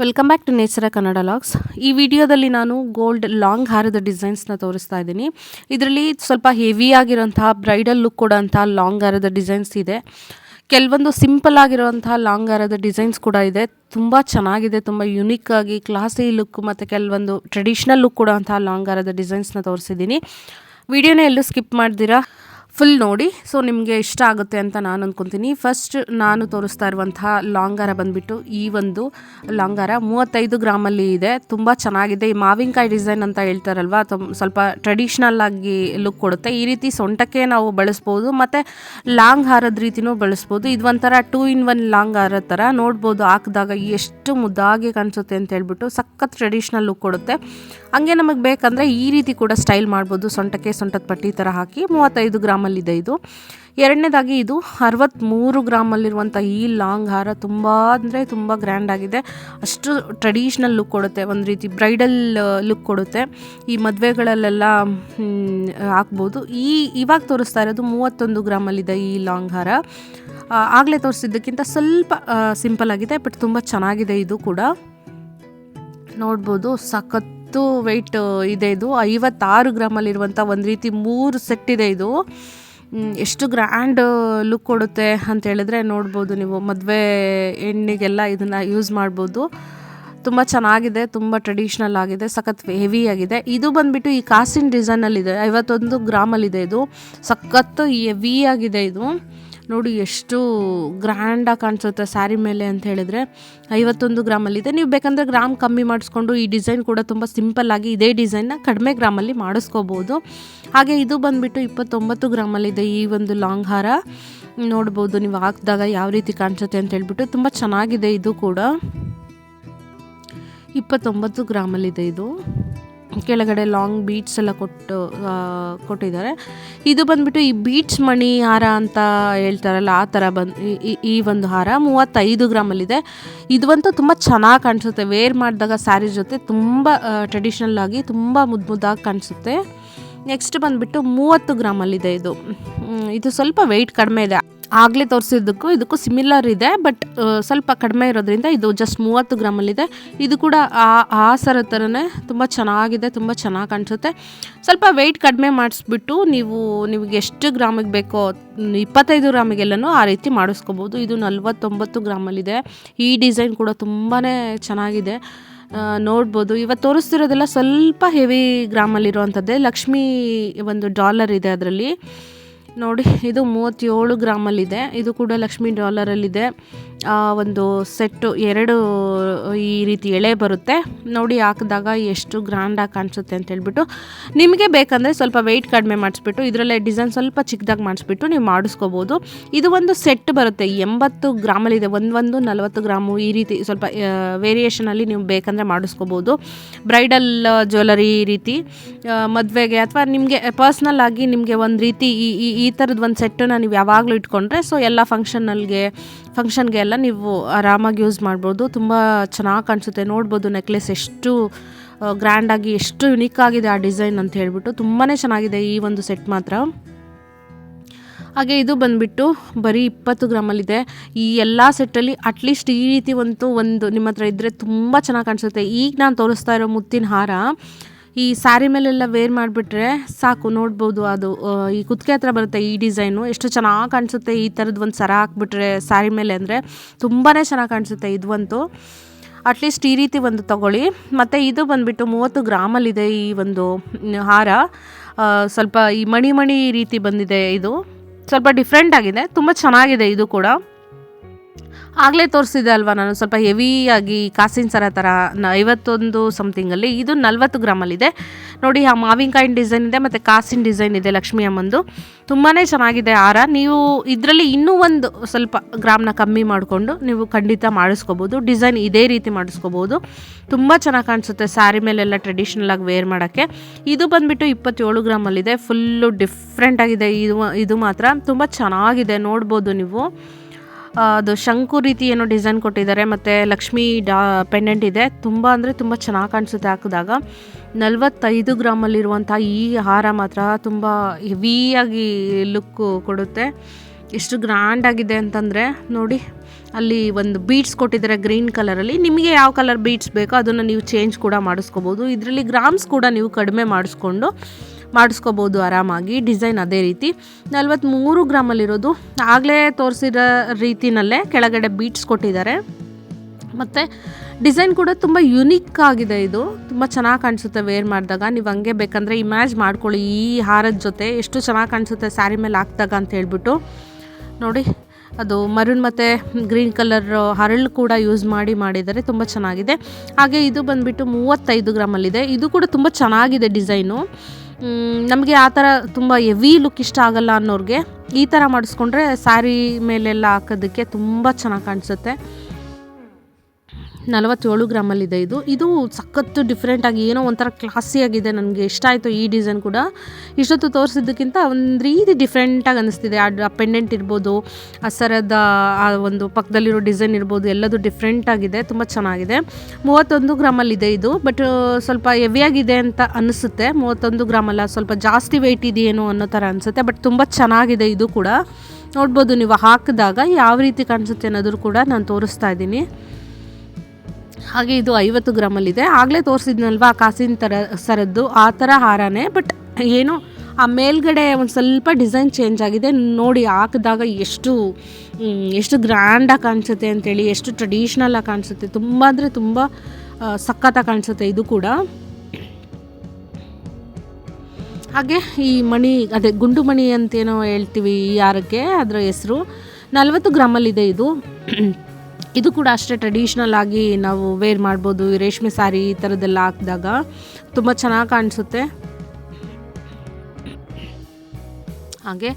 Welcome back to nature Kannada vlogs ಈ ವಿಡಿಯೋದಲ್ಲಿ ನಾನು ಗೋಲ್ಡ್ ಲಾಂಗ್ ಹಾರದ ಡಿಸೈನ್ಸ್ನ ತೋರಿಸ್ತಾ ಇದ್ದೀನಿ. ಇದರಲ್ಲಿ ಸ್ವಲ್ಪ ಹೆವಿ ಆಗಿರೋಂತಹ ಬ್ರೈಡಲ್ ಲುಕ್ ಕೊಡೋಂಥ ಲಾಂಗ್ ಹಾರದ ಡಿಸೈನ್ಸ್ ಇದೆ. ಕೆಲವೊಂದು ಸಿಂಪಲ್ ಆಗಿರುವಂತಹ ಲಾಂಗ್ ಹಾರದ ಡಿಸೈನ್ಸ್ ಕೂಡ ಇದೆ. ತುಂಬ ಚೆನ್ನಾಗಿದೆ, ತುಂಬ ಯುನಿಕ್ ಆಗಿ ಕ್ಲಾಸಿ ಲುಕ್ ಮತ್ತು ಕೆಲವೊಂದು ಟ್ರೆಡಿಷ್ನಲ್ ಲುಕ್ ಕೊಡೋಂಥ ಲಾಂಗ್ ಹಾರದ ಡಿಸೈನ್ಸ್ನ ತೋರಿಸಿದ್ದೀನಿ. ವಿಡಿಯೋನ ಎಲ್ಲೂ ಸ್ಕಿಪ್ ಮಾಡ್ದಿರಾ? ಫುಲ್ ನೋಡಿ ಸೊ ನಿಮಗೆ ಇಷ್ಟ ಆಗುತ್ತೆ ಅಂತ ನಾನು ಅಂದ್ಕೊತೀನಿ ಫಸ್ಟ್ ನಾನು ತೋರಿಸ್ತಾ ಇರುವಂತಹ ಲಾಂಗಾರ ಬಂದುಬಿಟ್ಟು, ಈ ಒಂದು ಲಾಂಗಾರ ಮೂವತ್ತೈದು ಗ್ರಾಮಲ್ಲಿ ಇದೆ. ತುಂಬ ಚೆನ್ನಾಗಿದೆ. ಈ ಮಾವಿನಕಾಯಿ ಡಿಸೈನ್ ಅಂತ ಹೇಳ್ತಾರಲ್ವ ಸ್ವಲ್ಪ ಟ್ರೆಡಿಷ್ನಲ್ ಆಗಿ ಲುಕ್ ಕೊಡುತ್ತೆ. ಈ ರೀತಿ ಸೊಂಟಕ್ಕೆ ನಾವು ಬಳಸ್ಬೋದು, ಮತ್ತು ಲಾಂಗ್ ಹಾರದ ರೀತಿನೂ ಬಳಸ್ಬೋದು. ಇದು ಒಂಥರ ಟೂ ಇನ್ ಒನ್ ಲಾಂಗ್ ಹಾರ ಥರ ನೋಡ್ಬೋದು, ಹಾಕಿದಾಗ ಎಷ್ಟು ಮುದ್ದಾಗಿ ಕಾಣಿಸುತ್ತೆ ಅಂತ ಹೇಳ್ಬಿಟ್ಟು ಸಖತ್ ಟ್ರೆಡಿಷ್ನಲ್ ಲುಕ್ ಕೊಡುತ್ತೆ. ಹಂಗೆ ನಮಗೆ ಬೇಕಂದರೆ ಈ ರೀತಿ ಕೂಡ ಸ್ಟೈಲ್ ಮಾಡ್ಬೋದು. ಸೊಂಟಕ್ಕೆ ಸೊಂಟದ ಪಟ್ಟಿ ಥರ ಹಾಕಿ ಮೂವತ್ತೈದು ಗ್ರಾಮಲ್ಲಿದೆ ಇದು. ಎರಡನೇದಾಗಿ ಇದು ಅರವತ್ತ್ಮೂರು ಗ್ರಾಮಲ್ಲಿರುವಂಥ ಈ ಲಾಂಗ್ ಹಾರ ತುಂಬ ಅಂದರೆ ತುಂಬ ಗ್ರ್ಯಾಂಡ್ ಆಗಿದೆ. ಅಷ್ಟು ಟ್ರೆಡಿಷ್ನಲ್ ಲುಕ್ ಕೊಡುತ್ತೆ, ಒಂದು ರೀತಿ ಬ್ರೈಡಲ್ ಲುಕ್ ಕೊಡುತ್ತೆ. ಈ ಮದುವೆಗಳಲ್ಲೆಲ್ಲ ಹಾಕ್ಬೋದು. ಈ, ಇವಾಗ ತೋರಿಸ್ತಾ ಇರೋದು ಮೂವತ್ತೊಂದು ಗ್ರಾಮಲ್ಲಿದೆ ಈ ಲಾಂಗ್ ಹಾರ ಆಗಲೇ ತೋರಿಸಿದ್ದಕ್ಕಿಂತ ಸ್ವಲ್ಪ ಸಿಂಪಲ್ ಆಗಿದೆ ಬಟ್ ತುಂಬ ಚೆನ್ನಾಗಿದೆ ಇದು ಕೂಡ. ನೋಡ್ಬೋದು ಸಖತ್ತು ವೆಯ್ಟ್ ಇದೆ ಇದು. ಐವತ್ತಾರು ಗ್ರಾಮಲ್ಲಿರುವಂಥ ಒಂದು ರೀತಿ ಮೂರು ಸೆಟ್ ಇದೆ ಇದು. ಎಷ್ಟು ಗ್ರ್ಯಾಂಡ್ ಲುಕ್ ಕೊಡುತ್ತೆ ಅಂತ ಹೇಳಿದ್ರೆ ನೋಡ್ಬೋದು ನೀವು. ಮದುವೆ ಹೆಣ್ಣಿಗೆಲ್ಲ ಇದನ್ನು ಯೂಸ್ ಮಾಡ್ಬೋದು. ತುಂಬ ಚೆನ್ನಾಗಿದೆ, ತುಂಬ ಟ್ರೆಡಿಷ್ನಲ್ ಆಗಿದೆ, ಸಖತ್ ಹೆವಿ ಆಗಿದೆ. ಇದು ಬಂದುಬಿಟ್ಟು ಈ ಕಾಸಿನ ಡಿಸೈನಲ್ಲಿದೆ ಐವತ್ತೊಂದು ಗ್ರಾಮಲ್ಲಿದೆ ಇದು. ಸಖತ್ತು ಹೆವಿ ಆಗಿದೆ ಇದು. ನೋಡಿ ಎಷ್ಟು ಗ್ರ್ಯಾಂಡಾಗಿ ಕಾಣಿಸುತ್ತೆ ಸ್ಯಾರಿ ಮೇಲೆ ಅಂತ ಹೇಳಿದ್ರೆ ಐವತ್ತೊಂದು ಗ್ರಾಮಲ್ಲಿದೆ ನೀವು ಬೇಕಂದರೆ ಗ್ರಾಮ್ ಕಮ್ಮಿ ಮಾಡಿಸ್ಕೊಂಡು ಈ ಡಿಸೈನ್ ಕೂಡ ತುಂಬ ಸಿಂಪಲ್ಲಾಗಿ ಇದೇ ಡಿಸೈನ್ನ ಕಡಿಮೆ ಗ್ರಾಮಲ್ಲಿ ಮಾಡಿಸ್ಕೋಬೋದು. ಹಾಗೆ ಇದು ಬಂದುಬಿಟ್ಟು ಇಪ್ಪತ್ತೊಂಬತ್ತು ಗ್ರಾಮಲ್ಲಿದೆ ಈ ಒಂದು ಲಾಂಗ್ ಹಾರ. ನೋಡ್ಬೋದು ನೀವು ಹಾಕಿದಾಗ ಯಾವ ರೀತಿ ಕಾಣಿಸುತ್ತೆ ಅಂತ ಹೇಳಿಬಿಟ್ಟು ತುಂಬ ಚೆನ್ನಾಗಿದೆ ಇದು ಕೂಡ. ಇಪ್ಪತ್ತೊಂಬತ್ತು ಗ್ರಾಮಲ್ಲಿದೆ ಇದು. ಕೆಳಗಡೆ ಲಾಂಗ್ ಬೀಟ್ಸ್ ಎಲ್ಲ ಕೊಟ್ಟು ಕೊಟ್ಟಿದ್ದಾರೆ. ಇದು ಬಂದ್ಬಿಟ್ಟು ಈ ಬೀಟ್ಸ್ ಮಣಿ ಹಾರ ಅಂತ ಹೇಳ್ತಾರಲ್ಲ, ಆ ಥರ ಬಂದು, ಈ ಒಂದು ಹಾರ ಮೂವತ್ತೈದು ಗ್ರಾಮಲ್ಲಿದೆ. ಇದುವಂತೂ ತುಂಬ ಚೆನ್ನಾಗಿ ಕಾಣಿಸುತ್ತೆ. ವೇರ್ ಮಾಡಿದಾಗ ಸ್ಯಾರಿ ಜೊತೆ ತುಂಬ ಟ್ರೆಡಿಷ್ನಲ್ ಆಗಿ ತುಂಬ ಮುದ್ದು ಮುದ್ದಾಗಿ ಕಾಣಿಸುತ್ತೆ. ನೆಕ್ಸ್ಟ್ ಬಂದುಬಿಟ್ಟು ಮೂವತ್ತು ಗ್ರಾಮಲ್ಲಿದೆ ಇದು. ಇದು ಸ್ವಲ್ಪ ವೆಯ್ಟ್ ಕಡಿಮೆ ಇದೆ. ಆಗಲೇ ತೋರಿಸಿದ್ದಕ್ಕೂ ಇದಕ್ಕೂ ಸಿಮಿಲರ್ ಇದೆ ಬಟ್ ಸ್ವಲ್ಪ ಕಡಿಮೆ ಇರೋದ್ರಿಂದ ಇದು ಜಸ್ಟ್ ಮೂವತ್ತು ಗ್ರಾಮಲ್ಲಿದೆ. ಇದು ಕೂಡ ಆ ಆ ಸರ ಥರನೇ ತುಂಬ ಚೆನ್ನಾಗಿದೆ, ತುಂಬ ಚೆನ್ನಾಗಿ ಕಾಣಿಸುತ್ತೆ. ಸ್ವಲ್ಪ ವೆಯ್ಟ್ ಕಡಿಮೆ ಮಾಡಿಸ್ಬಿಟ್ಟು ನೀವು, ನಿಮಗೆ ಎಷ್ಟು ಗ್ರಾಮಿಗೆ ಬೇಕೋ ಇಪ್ಪತ್ತೈದು ಗ್ರಾಮಿಗೆಲ್ಲನೂ ಆ ರೀತಿ ಮಾಡಿಸ್ಕೋಬೋದು. ಇದು ನಲ್ವತ್ತೊಂಬತ್ತು ಗ್ರಾಮಲ್ಲಿದೆ. ಈ ಡಿಸೈನ್ ಕೂಡ ತುಂಬಾ ಚೆನ್ನಾಗಿದೆ. ನೋಡ್ಬೋದು. ಇವತ್ತು ತೋರಿಸ್ತಿರೋದೆಲ್ಲ ಸ್ವಲ್ಪ ಹೆವಿ ಗ್ರಾಮಲ್ಲಿರುವಂಥದ್ದೇ. ಲಕ್ಷ್ಮೀ ಒಂದು ಡಾಲರ್ ಇದೆ ಅದರಲ್ಲಿ. ನೋಡಿ ಇದು ಮೂವತ್ತೇಳು ಗ್ರಾಮಲ್ಲಿದೆ. ಇದು ಕೂಡ ಲಕ್ಷ್ಮಿ ಡಾಲರಲ್ಲಿದೆ. ಒಂದು ಸೆಟ್ಟು ಎರಡು, ಈ ರೀತಿ ಎಳೆ ಬರುತ್ತೆ. ನೋಡಿ ಹಾಕಿದಾಗ ಎಷ್ಟು ಗ್ರ್ಯಾಂಡಾಗಿ ಕಾಣಿಸುತ್ತೆ ಅಂತ ಹೇಳ್ಬಿಟ್ಟು. ನಿಮಗೆ ಬೇಕಂದರೆ ಸ್ವಲ್ಪ ವೆಯ್ಟ್ ಕಡಿಮೆ ಮಾಡಿಸ್ಬಿಟ್ಟು, ಇದರಲ್ಲೇ ಡಿಸೈನ್ ಸ್ವಲ್ಪ ಚಿಕ್ಕದಾಗಿ ಮಾಡಿಸ್ಬಿಟ್ಟು ನೀವು ಮಾಡಿಸ್ಕೋಬೋದು. ಇದು ಒಂದು ಸೆಟ್ ಬರುತ್ತೆ, ಎಂಬತ್ತು ಗ್ರಾಮಲ್ಲಿದೆ ಒಂದೊಂದು ಒಂದು ನಲವತ್ತು ಗ್ರಾಮು ಈ ರೀತಿ ಸ್ವಲ್ಪ ವೇರಿಯೇಷನಲ್ಲಿ ನೀವು ಬೇಕಂದರೆ ಮಾಡಿಸ್ಕೋಬೋದು. ಬ್ರೈಡಲ್ ಜ್ಯುವೆಲರಿ ರೀತಿ ಮದುವೆಗೆ ಅಥವಾ ನಿಮಗೆ ಪರ್ಸ್ನಲ್ ಆಗಿ ನಿಮಗೆ ಒಂದು ರೀತಿ ಈ ಈ ಥರದ ಒಂದು ಸೆಟ್ಟನ್ನು ನೀವು ಯಾವಾಗಲೂ ಇಟ್ಕೊಂಡ್ರೆ ಸೊ ಎಲ್ಲ ಫಂಕ್ಷನಲ್ಗೆ ಫಂಕ್ಷನ್ಗೆ ಎಲ್ಲ ನೀವು ಆರಾಮಾಗಿ ಯೂಸ್ ಮಾಡ್ಬೋದು. ತುಂಬ ಚೆನ್ನಾಗಿ ಕಾಣಿಸುತ್ತೆ. ನೋಡ್ಬೋದು ನೆಕ್ಲೆಸ್ ಎಷ್ಟು ಗ್ರ್ಯಾಂಡಾಗಿ ಎಷ್ಟು ಯುನಿಕ್ ಆಗಿದೆ ಆ ಡಿಸೈನ್ ಅಂತ ಹೇಳ್ಬಿಟ್ಟು. ತುಂಬಾ ಚೆನ್ನಾಗಿದೆ ಈ ಒಂದು ಸೆಟ್ ಮಾತ್ರ. ಹಾಗೆ ಇದು ಬಂದುಬಿಟ್ಟು ಬರೀ ಇಪ್ಪತ್ತು ಗ್ರಾಮಲ್ಲಿದೆ ಈ ಎಲ್ಲ ಸೆಟ್ಟಲ್ಲಿ ಅಟ್ಲೀಸ್ಟ್ ಈ ರೀತಿ ಒಂದು ಒಂದು ನಿಮ್ಮ ಹತ್ರ ಇದ್ದರೆ ತುಂಬ ಚೆನ್ನಾಗಿ ಕಾಣಿಸುತ್ತೆ. ಈಗ ನಾನು ತೋರಿಸ್ತಾ ಇರೋ ಮುತ್ತಿನ ಹಾರ ಈ ಸ್ಯಾರಿ ಮೇಲೆಲ್ಲ ವೇರ್ ಮಾಡಿಬಿಟ್ರೆ ಸಾಕು, ನೋಡ್ಬೋದು ಅದು. ಈ ಕುತ್ತಿಗೆ ಹತ್ರ ಬರುತ್ತೆ ಈ ಡಿಸೈನು ಎಷ್ಟು ಚೆನ್ನಾಗಿ ಕಾಣಿಸುತ್ತೆ ಈ ಥರದ್ದು ಒಂದು ಸರ ಹಾಕ್ಬಿಟ್ರೆ ಸ್ಯಾರಿ ಮೇಲೆ ಅಂದರೆ. ತುಂಬಾ ಚೆನ್ನಾಗಿ ಕಾಣಿಸುತ್ತೆ ಇದುವಂತೂ. ಅಟ್ಲೀಸ್ಟ್ ಈ ರೀತಿ ಒಂದು ತಗೊಳ್ಳಿ. ಮತ್ತು ಇದು ಬಂದುಬಿಟ್ಟು ಮೂವತ್ತು ಗ್ರಾಮಲ್ಲಿದೆ ಈ ಒಂದು ಹಾರ. ಸ್ವಲ್ಪ ಈ ಮಣಿ ಮಣಿ ರೀತಿ ಬಂದಿದೆ ಇದು. ಸ್ವಲ್ಪ ಡಿಫ್ರೆಂಟ್ ಆಗಿದೆ. ತುಂಬ ಚೆನ್ನಾಗಿದೆ ಇದು ಕೂಡ. ಆಗಲೇ ತೋರಿಸಿದೆ ಅಲ್ವಾ ನಾನು ಸ್ವಲ್ಪ ಹೆವಿಯಾಗಿ ಕಾಸಿನ ಸರ ಥರ ಐವತ್ತೊಂದು ಸಮಥಿಂಗಲ್ಲಿ ಇದು ನಲ್ವತ್ತು ಗ್ರಾಮಲ್ಲಿದೆ ನೋಡಿ, ಆ ಮಾವಿನಕಾಯಿನ ಡಿಸೈನ್ ಇದೆ ಮತ್ತು ಕಾಸಿನ ಡಿಸೈನ್ ಇದೆ ಲಕ್ಷ್ಮಿ ಅಮ್ಮಂದು. ತುಂಬಾ ಚೆನ್ನಾಗಿದೆ ಹಾರ ನೀವು ಇದರಲ್ಲಿ ಇನ್ನೂ ಒಂದು ಸ್ವಲ್ಪ ಗ್ರಾಮ್ನ ಕಮ್ಮಿ ಮಾಡಿಕೊಂಡು ನೀವು ಖಂಡಿತ ಮಾಡಿಸ್ಕೋಬೋದು. ಡಿಸೈನ್ ಇದೇ ರೀತಿ ಮಾಡಿಸ್ಕೋಬೋದು. ತುಂಬ ಚೆನ್ನಾಗಿ ಕಾಣಿಸುತ್ತೆ ಸ್ಯಾರಿ ಮೇಲೆಲ್ಲ ಟ್ರೆಡಿಷ್ನಲ್ ಆಗಿ ವೇರ್ ಮಾಡೋಕ್ಕೆ. ಇದು ಬಂದುಬಿಟ್ಟು ಇಪ್ಪತ್ತೇಳು ಗ್ರಾಮಲ್ಲಿದೆ ಫುಲ್ಲು ಡಿಫ್ರೆಂಟಾಗಿದೆ ಇದು ಇದು ಮಾತ್ರ. ತುಂಬ ಚೆನ್ನಾಗಿದೆ. ನೋಡ್ಬೋದು ನೀವು. ಅದು ಶಂಕು ರೀತಿ ಏನೋ ಡಿಸೈನ್ ಕೊಟ್ಟಿದ್ದಾರೆ, ಮತ್ತು ಲಕ್ಷ್ಮಿ ಡಾ, ಪೆಂಡೆಂಟ್ ಇದೆ. ತುಂಬ ಅಂದರೆ ತುಂಬ ಚೆನ್ನಾಗಿ ಕಾಣಿಸುತ್ತೆ ಹಾಕಿದಾಗ. ನಲ್ವತ್ತೈದು ಗ್ರಾಮಲ್ಲಿರುವಂಥ ಈ ಹಾರ ಮಾತ್ರ ತುಂಬ ಹೆವಿಯಾಗಿ ಲುಕ್ಕು ಕೊಡುತ್ತೆ. ಎಷ್ಟು ಗ್ರ್ಯಾಂಡ್ ಆಗಿದೆ ಅಂತಂದರೆ, ನೋಡಿ, ಅಲ್ಲಿ ಒಂದು ಬೀಡ್ಸ್ ಕೊಟ್ಟಿದ್ದಾರೆ ಗ್ರೀನ್ ಕಲರಲ್ಲಿ. ನಿಮಗೆ ಯಾವ ಕಲರ್ ಬೀಡ್ಸ್ ಬೇಕೋ ಅದನ್ನು ನೀವು ಚೇಂಜ್ ಕೂಡ ಮಾಡಿಸ್ಕೋಬೋದು. ಇದರಲ್ಲಿ ಗ್ರಾಮ್ಸ್ ಕೂಡ ನೀವು ಕಡಿಮೆ ಮಾಡಿಸ್ಕೊಂಡು ಮಾಡಿಸ್ಕೋಬೋದು ಆರಾಮಾಗಿ, ಡಿಸೈನ್ ಅದೇ ರೀತಿ. ನಲ್ವತ್ತ್ಮೂರು ಗ್ರಾಮಲ್ಲಿರೋದು ಆಗಲೇ ತೋರಿಸಿರೋ ರೀತಿನಲ್ಲೇ ಕೆಳಗಡೆ ಬೀಟ್ಸ್ ಕೊಟ್ಟಿದ್ದಾರೆ. ಮತ್ತು ಡಿಸೈನ್ ಕೂಡ ತುಂಬ ಯುನೀಕ್ ಆಗಿದೆ ಇದು. ತುಂಬ ಚೆನ್ನಾಗಿ ಕಾಣಿಸುತ್ತೆ ವೇರ್ ಮಾಡಿದಾಗ. ನೀವು ಹಂಗೆ ಬೇಕಂದರೆ ಇಮ್ಯಾಜ್ ಮಾಡ್ಕೊಳ್ಳಿ ಈ ಹಾರದ ಜೊತೆ. ಎಷ್ಟು ಚೆನ್ನಾಗಿ ಕಾಣಿಸುತ್ತೆ ಸ್ಯಾರಿ ಮೇಲೆ ಹಾಕಿದಾಗ ಅಂತ ಹೇಳ್ಬಿಟ್ಟು. ನೋಡಿ, ಅದು ಮರುಣ್ ಮತ್ತು ಗ್ರೀನ್ ಕಲರ್ ಹರಳು ಕೂಡ ಯೂಸ್ ಮಾಡಿ ಮಾಡಿದ್ದಾರೆ. ತುಂಬ ಚೆನ್ನಾಗಿದೆ. ಹಾಗೆ ಇದು ಬಂದುಬಿಟ್ಟು ಮೂವತ್ತೈದು ಗ್ರಾಮಲ್ಲಿದೆ. ಇದು ಕೂಡ ತುಂಬ ಚೆನ್ನಾಗಿದೆ ಡಿಸೈನು. ನಮಗೆ ಆ ಥರ ತುಂಬ ಎವಿ ಲುಕ್ ಇಷ್ಟ ಆಗಲ್ಲ ಅನ್ನೋರಿಗೆ ಈ ಥರ ಮಾಡಿಸ್ಕೊಂಡ್ರೆ ಸ್ಯಾರಿ ಮೇಲೆಲ್ಲ ಹಾಕೋದಕ್ಕೆ ತುಂಬ ಚೆನ್ನಾಗಿ ಕಾಣಿಸುತ್ತೆ. ನಲವತ್ತೇಳು ಗ್ರಾಮಲ್ಲಿದೆ ಇದು. ಇದು ಸಖತ್ತು ಡಿಫ್ರೆಂಟಾಗಿ ಏನೋ ಒಂಥರ ಕ್ಲಾಸಿಯಾಗಿದೆ ನನಗೆ. ಇಷ್ಟ ಆಯಿತು ಈ ಡಿಸೈನ್ ಕೂಡ. ಇಷ್ಟೊತ್ತು ತೋರಿಸಿದ್ದಕ್ಕಿಂತ ಒಂದು ರೀತಿ ಡಿಫ್ರೆಂಟಾಗಿ ಅನ್ನಿಸ್ತಿದೆ ಆ ಪೆಂಡೆಂಟ್ ಇರ್ಬೋದು, ಆ ಸರದ, ಆ ಒಂದು ಪಕ್ಕದಲ್ಲಿರೋ ಡಿಸೈನ್ ಇರ್ಬೋದು, ಎಲ್ಲದು ಡಿಫ್ರೆಂಟಾಗಿದೆ ತುಂಬ ಚೆನ್ನಾಗಿದೆ. ಮೂವತ್ತೊಂದು ಗ್ರಾಮಲ್ಲಿದೆ ಇದು. ಬಟ್ ಸ್ವಲ್ಪ ಹೆವಿಯಾಗಿದೆ ಅಂತ ಅನಿಸುತ್ತೆ. ಮೂವತ್ತೊಂದು ಗ್ರಾಮಲ್ಲ ಸ್ವಲ್ಪ ಜಾಸ್ತಿ ವೆಯ್ಟ್ ಇದೆಯೇನೋ ಅನ್ನೋ ಥರ ಅನಿಸುತ್ತೆ. ಬಟ್ ತುಂಬ ಚೆನ್ನಾಗಿದೆ ಇದು ಕೂಡ. ನೋಡ್ಬೋದು ನೀವು ಹಾಕಿದಾಗ ಯಾವ ರೀತಿ ಕಾಣಿಸುತ್ತೆ ಅನ್ನೋದು ಕೂಡ ನಾನು ತೋರಿಸ್ತಾ ಇದ್ದೀನಿ. ಹಾಗೆ ಇದು ಐವತ್ತು ಗ್ರಾಮಲ್ಲಿದೆ. ಆಗಲೇ ತೋರಿಸಿದ್ನಲ್ವಾ, ಕಾಸಿನ ಥರ ಸರದ್ದು, ಆ ಥರ ಹಾರನೇ. ಬಟ್ ಏನು, ಆ ಮೇಲ್ಗಡೆ ಒಂದು ಸ್ವಲ್ಪ ಡಿಸೈನ್ ಚೇಂಜ್ ಆಗಿದೆ. ನೋಡಿ, ಹಾಕಿದಾಗ ಎಷ್ಟು ಎಷ್ಟು ಗ್ರ್ಯಾಂಡಾಗಿ ಕಾಣಿಸುತ್ತೆ ಅಂತೇಳಿ, ಎಷ್ಟು ಟ್ರೆಡಿಷ್ನಲಾಗಿ ಕಾಣಿಸುತ್ತೆ. ತುಂಬ ಅಂದರೆ ತುಂಬ ಸಖತ್ತಾಗಿ ಕಾಣಿಸುತ್ತೆ ಇದು ಕೂಡ. ಹಾಗೆ ಈ ಮಣಿ, ಅದೇ ಗುಂಡು ಮಣಿ ಅಂತೇನೋ ಹೇಳ್ತೀವಿ ಈ ಹಾರಕ್ಕೆ, ಅದರ ಹೆಸರು. ನಲವತ್ತು ಗ್ರಾಮಲ್ಲಿದೆ ಇದು. ಇದು ಕೂಡ ಅಷ್ಟೇ ಟ್ರೆಡಿಷ್ನಲ್ ಆಗಿ ನಾವು ವೇರ್ ಮಾಡ್ಬೋದು. ರೇಷ್ಮೆ ಸಾರಿ ಈ ಥರದ್ದೆಲ್ಲ ಹಾಕಿದಾಗ ತುಂಬ ಚೆನ್ನಾಗಿ ಕಾಣಿಸುತ್ತೆ. ಹಾಗೆ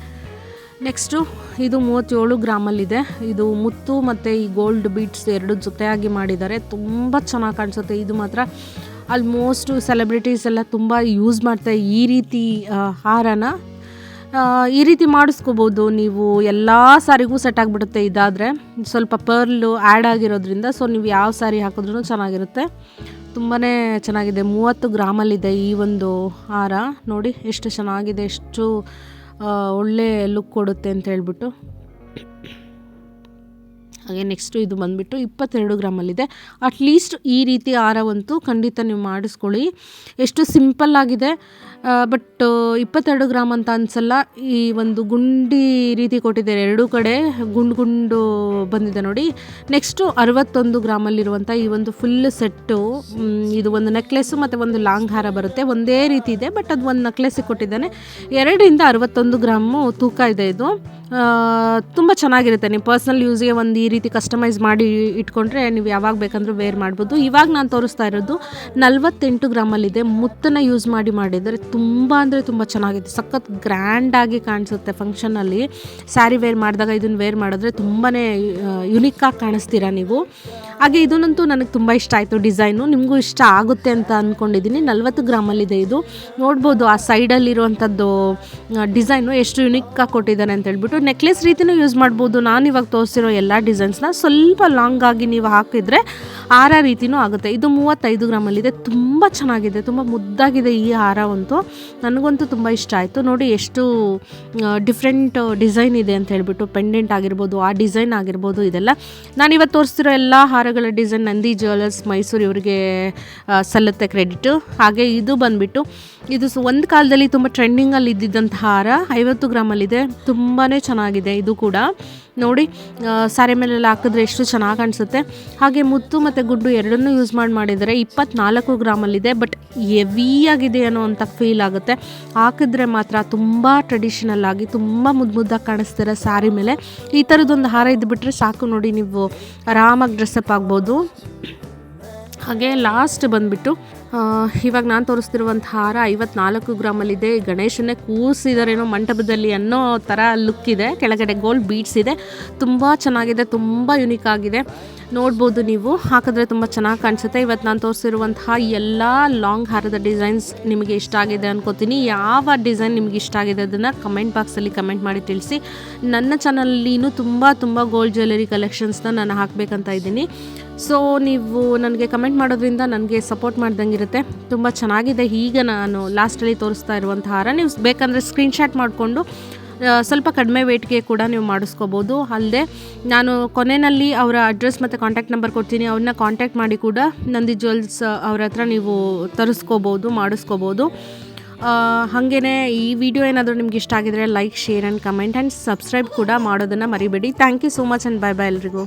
ನೆಕ್ಸ್ಟು ಇದು ಮೂವತ್ತೇಳು ಗ್ರಾಮಲ್ಲಿದೆ. ಇದು ಮುತ್ತು ಮತ್ತು ಈ ಗೋಲ್ಡ್ ಬೀಟ್ಸ್ ಎರಡು ಜೊತೆಯಾಗಿ ಮಾಡಿದ್ದಾರೆ. ತುಂಬ ಚೆನ್ನಾಗಿ ಕಾಣಿಸುತ್ತೆ. ಇದು ಮಾತ್ರ ಆಲ್ಮೋಸ್ಟು ಸೆಲೆಬ್ರಿಟೀಸ್ ಎಲ್ಲ ತುಂಬ ಯೂಸ್ ಮಾಡ್ತಾರೆ ಈ ರೀತಿ ಹಾರನ. ಈ ರೀತಿ ಮಾಡಿಸ್ಕೋಬೋದು. ನೀವು ಎಲ್ಲ ಸಾರಿಗೂ ಸೆಟ್ ಆಗಿಬಿಡುತ್ತೆ ಇದಾದರೆ. ಸ್ವಲ್ಪ ಪರ್ಲು ಆ್ಯಡ್ ಆಗಿರೋದ್ರಿಂದ ಸೊ ನೀವು ಯಾವ ಸಾರಿ ಹಾಕಿದ್ರೂ ಚೆನ್ನಾಗಿರುತ್ತೆ. ತುಂಬಾ ಚೆನ್ನಾಗಿದೆ. ಮೂವತ್ತು ಗ್ರಾಮಲ್ಲಿದೆ ಈ ಒಂದು ಹಾರ. ನೋಡಿ, ಎಷ್ಟು ಚೆನ್ನಾಗಿದೆ, ಎಷ್ಟು ಒಳ್ಳೆ ಲುಕ್ ಕೊಡುತ್ತೆ ಅಂತ ಹೇಳ್ಬಿಟ್ಟು. ಹಾಗೆ ನೆಕ್ಸ್ಟು ಇದು ಬಂದುಬಿಟ್ಟು ಇಪ್ಪತ್ತೆರಡು ಗ್ರಾಮಲ್ಲಿದೆ. ಅಟ್ಲೀಸ್ಟ್ ಈ ರೀತಿ ಹಾರವಂತೂ ಖಂಡಿತ ನೀವು ಮಾಡಿಸ್ಕೊಳ್ಳಿ. ಎಷ್ಟು ಸಿಂಪಲ್ ಆಗಿದೆ. ಬಟ್ ಇಪ್ಪತ್ತೆರಡು ಗ್ರಾಮ್ ಅಂತ ಅನ್ಸಲ್ಲ, ಈ ಒಂದು ಗುಂಡಿ ರೀತಿ ಕೊಟ್ಟಿದ್ದಾರೆ. ಎರಡೂ ಕಡೆ ಗುಂಡು ಗುಂಡು ಬಂದಿದೆ ನೋಡಿ. ನೆಕ್ಸ್ಟು ಅರವತ್ತೊಂದು ಗ್ರಾಮಲ್ಲಿರುವಂಥ ಈ ಒಂದು ಫುಲ್ ಸೆಟ್ಟು ಇದು ಒಂದು ನೆಕ್ಲೆಸ್ಸು ಮತ್ತು ಒಂದು ಲಾಂಗ್ ಹಾರ ಬರುತ್ತೆ. ಒಂದೇ ರೀತಿ ಇದೆ ಬಟ್ ಅದು ಒಂದು ನೆಕ್ಲೆಸ್ಸಿಗೆ ಕೊಟ್ಟಿದ್ದಾನೆ. ಎರಡರಿಂದ ಅರವತ್ತೊಂದು ಗ್ರಾಮು ತೂಕ ಇದೆ ಇದು. ತುಂಬ ಚೆನ್ನಾಗಿರುತ್ತೆ. ನೀವು ಪರ್ಸ್ನಲ್ ಯೂಸ್ಗೆ ಒಂದು ಈ ರೀತಿ ಕಸ್ಟಮೈಸ್ ಮಾಡಿ ಇಟ್ಕೊಂಡ್ರೆ ನೀವು ಯಾವಾಗ ಬೇಕಂದ್ರೂ ವೇರ್ ಮಾಡ್ಬೋದು. ಇವಾಗ ನಾನು ತೋರಿಸ್ತಾ ಇರೋದು ನಲ್ವತ್ತೆಂಟು ಗ್ರಾಮಲ್ಲಿದೆ. ಮುತ್ತನ್ನು ಯೂಸ್ ಮಾಡಿ ಮಾಡಿದರೆ ತುಂಬ ಅಂದರೆ ತುಂಬ ಚೆನ್ನಾಗಿದೆ. ಸಖತ್ ಗ್ರ್ಯಾಂಡಾಗಿ ಕಾಣಿಸುತ್ತೆ ಫಂಕ್ಷನಲ್ಲಿ ಸ್ಯಾರಿ ವೇರ್ ಮಾಡಿದಾಗ ಇದನ್ನು ವೇರ್ ಮಾಡಿದ್ರೆ ತುಂಬಾ ಯುನಿಕ್ಕಾಗಿ ಕಾಣಿಸ್ತೀರಾ ನೀವು? ಹಾಗೆ ಇದನ್ನಂತೂ ನನಗೆ ತುಂಬ ಇಷ್ಟ ಆಯಿತು ಡಿಸೈನು ನಿಮಗೂ ಇಷ್ಟ ಆಗುತ್ತೆ ಅಂತ ಅಂದ್ಕೊಂಡಿದ್ದೀನಿ ನಲ್ವತ್ತು ಗ್ರಾಮಲ್ಲಿದೆ ಇದು ನೋಡ್ಬೋದು ಆ ಸೈಡಲ್ಲಿರುವಂಥದ್ದು ಡಿಸೈನು ಎಷ್ಟು ಯುನಿಕ್ಕಾಗಿ ಕೊಟ್ಟಿದ್ದಾರೆ ಅಂತ ಹೇಳ್ಬಿಟ್ಟು. ನೆಕ್ಲೆಸ್ ರೀತಿಯೂ ಯೂಸ್ ಮಾಡ್ಬೋದು. ನಾನು ಇವಾಗ ತೋರಿಸಿರೋ ಎಲ್ಲ ಡಿಸೈನ್ಸ್ನ ಸ್ವಲ್ಪ ಲಾಂಗ್ ಆಗಿ ನೀವು ಹಾಕಿದರೆ ಹಾರ ರೀತಿಯೂ ಆಗುತ್ತೆ. ಇದು ಮೂವತ್ತೈದು ಗ್ರಾಮಲ್ಲಿದೆ ತುಂಬ ಚೆನ್ನಾಗಿದೆ. ತುಂಬ ಮುದ್ದಾಗಿದೆ ಈ ಹಾರವಂತೂ ನನಗಂತೂ ತುಂಬ ಇಷ್ಟ ಆಯಿತು. ನೋಡಿ ಎಷ್ಟು ಡಿಫ್ರೆಂಟ್ ಡಿಸೈನ್ ಇದೆ ಅಂತ ಹೇಳಿಬಿಟ್ಟು ಪೆಂಡೆಂಟ್ ಆಗಿರ್ಬೋದು, ಆ ಡಿಸೈನ್ ಆಗಿರ್ಬೋದು, ಇದೆಲ್ಲ. ನಾನು ಇವತ್ತು ತೋರಿಸ್ತಿರೋ ಎಲ್ಲ ಹಾರಗಳ ಡಿಸೈನ್ ನಂದಿ ಜ್ಯುವೆಲರ್ಸ್ ಮೈಸೂರು ಇವರಿಗೆ ಸಲ್ಲುತ್ತೆ ಕ್ರೆಡಿಟು ಹಾಗೆ ಇದು ಬಂದುಬಿಟ್ಟು, ಇದು ಒಂದು ಕಾಲದಲ್ಲಿ ತುಂಬ ಟ್ರೆಂಡಿಂಗಲ್ಲಿ ಇದ್ದಿದ್ದಂಥ ಹಾರ ಐವತ್ತು ಗ್ರಾಮಲ್ಲಿದೆ. ತುಂಬಾ ಚೆನ್ನಾಗಿದೆ ಇದು ಕೂಡ. ನೋಡಿ ಸಾರಿ ಮೇಲೆಲ್ಲ ಹಾಕಿದ್ರೆ ಎಷ್ಟು ಚೆನ್ನಾಗಿ ಕಾಣಿಸುತ್ತೆ ಹಾಗೆ ಮುತ್ತು ಮತ್ತು ಗುಡ್ಡು ಎರಡನ್ನೂ ಯೂಸ್ ಮಾಡಿ ಮಾಡಿದರೆ ಇಪ್ಪತ್ನಾಲ್ಕು ಗ್ರಾಮಲ್ಲಿದೆ ಬಟ್ ಎವಿಯಾಗಿದೆ ಅನ್ನೋ ಅಂತ ಫೀಲ್ ಆಗುತ್ತೆ. ಹಾಕಿದ್ರೆ ಮಾತ್ರ ತುಂಬ ಟ್ರೆಡಿಷನಲ್ ಆಗಿ ತುಂಬ ಮುದ್ದು ಮುದ್ದಾಗಿ ಕಾಣಿಸ್ತಾರೆ ಸ್ಯಾರಿ ಮೇಲೆ. ಈ ಥರದ್ದೊಂದು ಹಾರ ಇದ್ದುಬಿಟ್ರೆ ಸಾಕು ನೋಡಿ, ನೀವು ಆರಾಮಾಗಿ ಡ್ರೆಸ್ಸಪ್ ಆಗ್ಬೋದು. ಹಾಗೆ ಲಾಸ್ಟ್ ಬಂದುಬಿಟ್ಟು ಇವಾಗ ನಾನು ತೋರಿಸ್ತಿರುವಂಥ ಹಾರ ಐವತ್ನಾಲ್ಕು ಗ್ರಾಮಲ್ಲಿದೆ. ಗಣೇಶನೇ ಕೂಸಿದಾರೇನೋ ಮಂಟಪದಲ್ಲಿ ಅನ್ನೋ ಥರ ಲುಕ್ ಇದೆ. ಕೆಳಗಡೆ ಗೋಲ್ಡ್ ಬೀಡ್ಸ್ ಇದೆ. ತುಂಬ ಚೆನ್ನಾಗಿದೆ, ತುಂಬ ಯುನಿಕ್ ಆಗಿದೆ. ನೋಡ್ಬೋದು ನೀವು. ಹಾಕಿದ್ರೆ ತುಂಬ ಚೆನ್ನಾಗಿ ಕಾಣಿಸುತ್ತೆ. ಇವತ್ತು ನಾನು ತೋರಿಸಿರುವಂತಹ ಎಲ್ಲ ಲಾಂಗ್ ಹಾರದ ಡಿಸೈನ್ಸ್ ನಿಮಗೆ ಇಷ್ಟ ಆಗಿದೆ ಅನ್ಕೋತೀನಿ. ಯಾವ ಡಿಸೈನ್ ನಿಮಗೆ ಇಷ್ಟ ಆಗಿದೆ ಅದನ್ನು ಕಮೆಂಟ್ ಬಾಕ್ಸಲ್ಲಿ ಕಮೆಂಟ್ ಮಾಡಿ ತಿಳಿಸಿ. ನನ್ನ ಚಾನಲ್ಲಿನೂ ತುಂಬ ತುಂಬ ಗೋಲ್ಡ್ ಜ್ಯುವೆಲರಿ ಕಲೆಕ್ಷನ್ಸ್ನ ನಾನು ಹಾಕಬೇಕಂತ ಇದ್ದೀನಿ. ಸೊ ನೀವು ನನಗೆ ಕಮೆಂಟ್ ಮಾಡೋದ್ರಿಂದ ನನಗೆ ಸಪೋರ್ಟ್ ಮಾಡ್ದಂಗೆ ಇರುತ್ತೆ ತುಂಬ ಚೆನ್ನಾಗಿದೆ. ಈಗ ನಾನು ಲಾಸ್ಟಲ್ಲಿ ತೋರಿಸ್ತಾ ಇರುವಂಥ ಹಾರ. ನೀವು ಬೇಕಂದರೆ ಸ್ಕ್ರೀನ್ಶಾಟ್ ಮಾಡಿಕೊಂಡು ಸ್ವಲ್ಪ ಕಡಿಮೆ ವೇಟ್ಗೆ ಕೂಡ ನೀವು ಮಾಡಿಸ್ಕೋಬೋದು. ಅಲ್ಲದೆ ನಾನು ಕೊನೆಯಲ್ಲಿ ಅವರ ಅಡ್ರೆಸ್ ಮತ್ತು ಕಾಂಟ್ಯಾಕ್ಟ್ ನಂಬರ್ ಕೊಡ್ತೀನಿ. ಅವ್ರನ್ನ ಕಾಂಟ್ಯಾಕ್ಟ್ ಮಾಡಿ ಕೂಡ ನಂದಿ ಜ್ಯುವೆಲ್ಸ್ ಅವ್ರ ಹತ್ರ ನೀವು ತರಿಸ್ಕೋಬೋದು, ಮಾಡಿಸ್ಕೋಬೋದು. ಹಾಗೇ ಈ ವಿಡಿಯೋ ಏನಾದರೂ ನಿಮ್ಗೆ ಇಷ್ಟ ಆಗಿದ್ರೆ like share and comment and subscribe ಕೂಡ ಮಾಡೋದನ್ನು ಮರಿಬೇಡಿ. Thank you so much and bye bye ಎಲ್ರಿಗೂ.